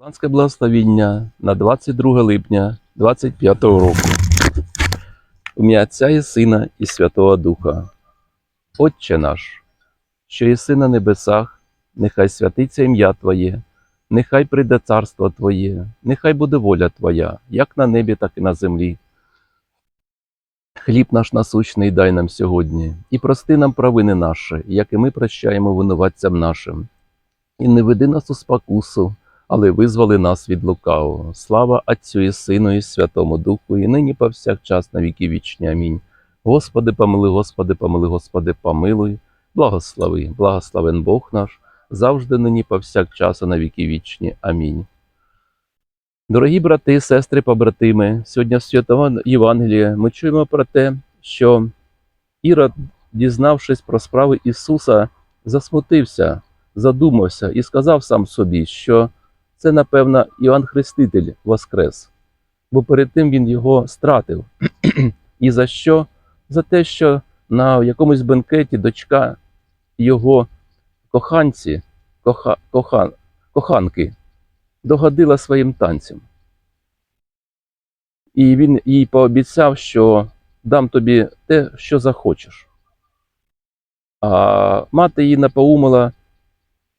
Панське благословіння на 22 липня 25 року. У ім'я Отця і Сина і Святого Духа. Отче наш, що єси на небесах, нехай святиться ім'я Твоє, нехай прийде царство Твоє, нехай буде воля Твоя, як на небі, так і на землі. Хліб наш насущний дай нам сьогодні, і прости нам провини наші, як і ми прощаємо винуватцям нашим. І не веди нас у спокусу, але визволи нас від лукавого. Слава Отцю і Сину, і Святому Духу, і нині повсякчас на віки вічні. Амінь. Господи, помили, Господи, помили, Господи, помилуй, благослови, благословен Бог наш, завжди нині повсякчас на віки вічні. Амінь. Дорогі брати сестри, побратими, сьогодні в Святого Євангелія ми чуємо про те, що Ірод, дізнавшись про справи Ісуса, засмутився, задумався і сказав сам собі, що це, напевно, Іоанн Хреститель воскрес, бо перед тим він його стратив. І за що? За те, що на якомусь бенкеті дочка його коханці, коха, кохан, коханки, догодила своїм танцем. І він їй пообіцяв, що дам тобі те, що захочеш. А мати її напоумила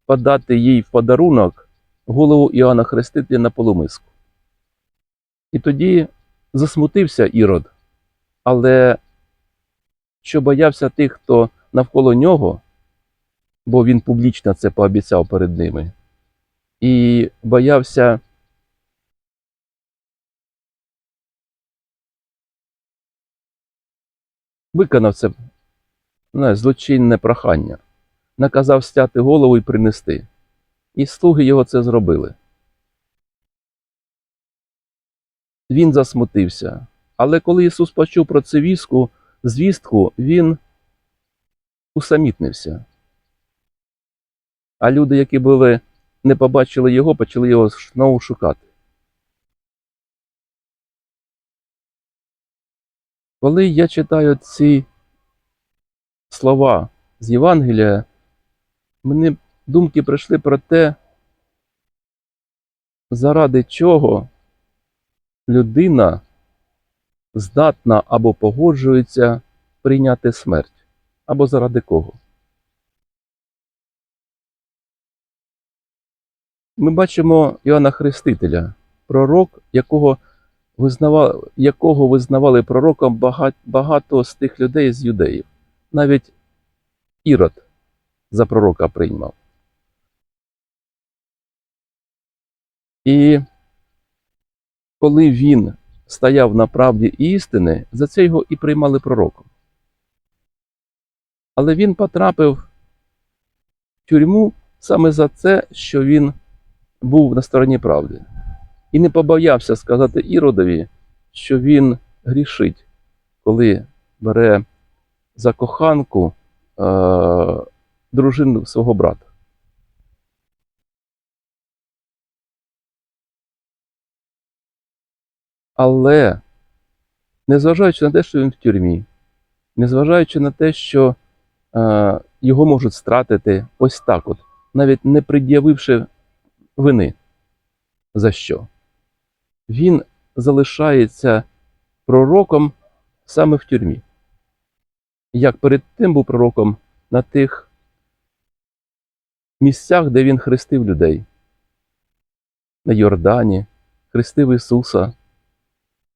подати їй в подарунок голову Іоанна Хрестителя на полумиску. І тоді засмутився Ірод, але що боявся тих, хто навколо нього, бо він публічно це пообіцяв перед ними, і боявся виконав це не, злочинне прохання, наказав стяти голову і принести. І слуги його це зробили. Він засмутився. Але коли Ісус почув про це віску, звістку, він усамітнився. А люди, які були, не побачили його, почали його знову шукати. Коли я читаю ці слова з Євангелія, мені думки прийшли про те, заради чого людина здатна або погоджується прийняти смерть, або заради кого. Ми бачимо Іоанна Хрестителя, пророк, якого визнавали, якого визнавали пророком багато, багато з тих людей з юдеїв. Навіть Ірод за пророка приймав. І коли він стояв на правді істини, за це його і приймали пророком. Але він потрапив в тюрму саме за це, що він був на стороні правди. І не побоявся сказати Іродові, що він грішить, коли бере за коханку е- дружину свого брата. Але, незважаючи на те, що він в тюрмі, незважаючи на те, що е, його можуть стратити ось так, от, навіть не пред'явивши вини, за що, він залишається пророком саме в тюрмі. Як перед тим був пророком на тих місцях, де він хрестив людей, на Йордані, хрестив Ісуса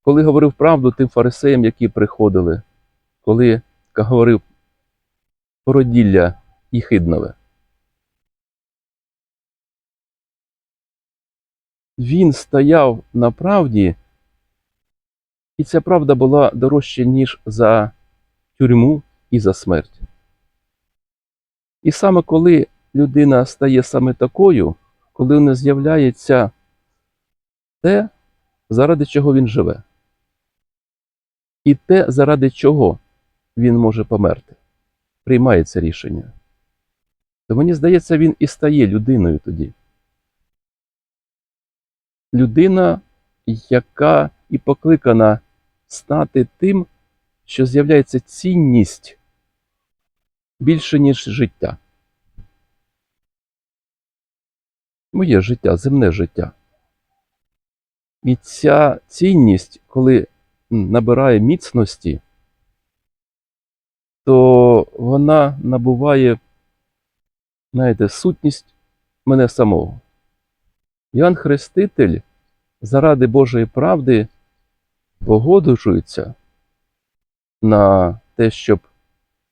коли говорив правду тим фарисеям, які приходили, коли говорив породілля і хиднове. Він стояв на правді, і ця правда була дорожча, ніж за тюрму і за смерть. І саме коли людина стає саме такою, коли не з'являється те, заради чого він живе і те, заради чого він може померти. Приймається рішення. То мені здається, він і стає людиною тоді. Людина, яка і покликана стати тим, що з'являється цінність більше, ніж життя. Моє життя, земне життя. І ця цінність, коли набирає міцності, то вона набуває, знаєте, сутність мене самого. Іоанн Хреститель заради Божої правди погоджується на те, щоб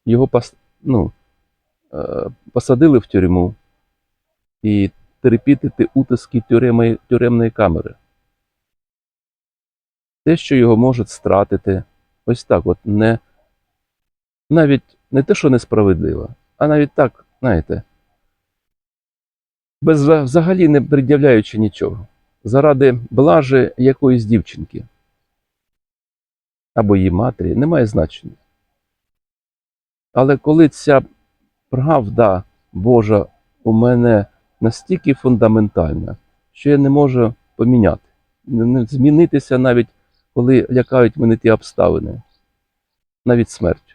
його пос- ну, е, посадили в тюрму і терпіти утиски тюремної камери. Те, що його можуть стратити, ось так, от. Не навіть не те, що несправедливо, а навіть так, знаєте, без взагалі не пред'являючи нічого, заради блажі якоїсь дівчинки. Або її матері, немає значення. Але коли ця правда Божа у мене настільки фундаментальна, що я не можу поміняти, змінитися навіть коли лякають мене ті обставини, навіть смертю.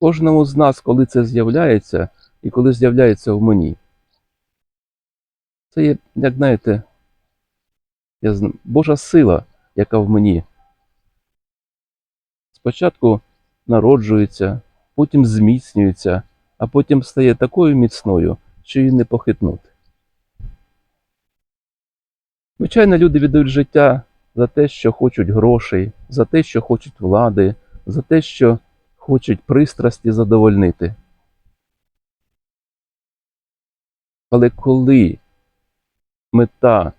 Кожному з нас, коли це з'являється, і коли з'являється в мені, це є, як знаєте, я зна- Божа сила, яка в мені. Спочатку народжується, потім зміцнюється, а потім стає такою міцною, що її не похитнути. Звичайно, люди віддають життя за те, що хочуть грошей, за те, що хочуть влади, за те, що хочуть пристрасті задовольнити. Але коли мета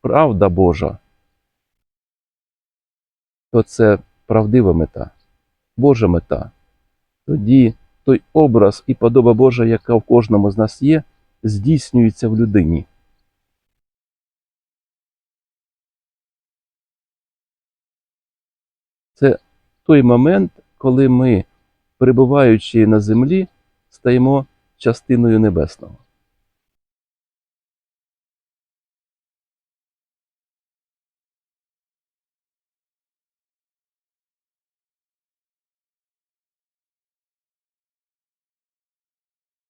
правда Божа, то це правдива мета, Божа мета. Тоді той образ і подоба Божа, яка в кожному з нас є, здійснюється в людині. Це той момент, коли ми, перебуваючи на землі, стаємо частиною небесного.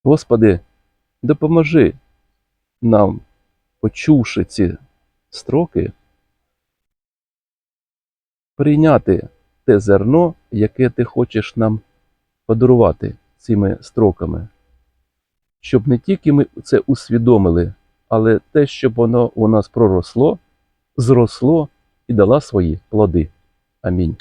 Господи, допоможи нам, почувши ці строки, прийняти те зерно, яке ти хочеш нам подарувати цими строками, щоб не тільки ми це усвідомили, але те, щоб воно у нас проросло, зросло і дало свої плоди. Амінь.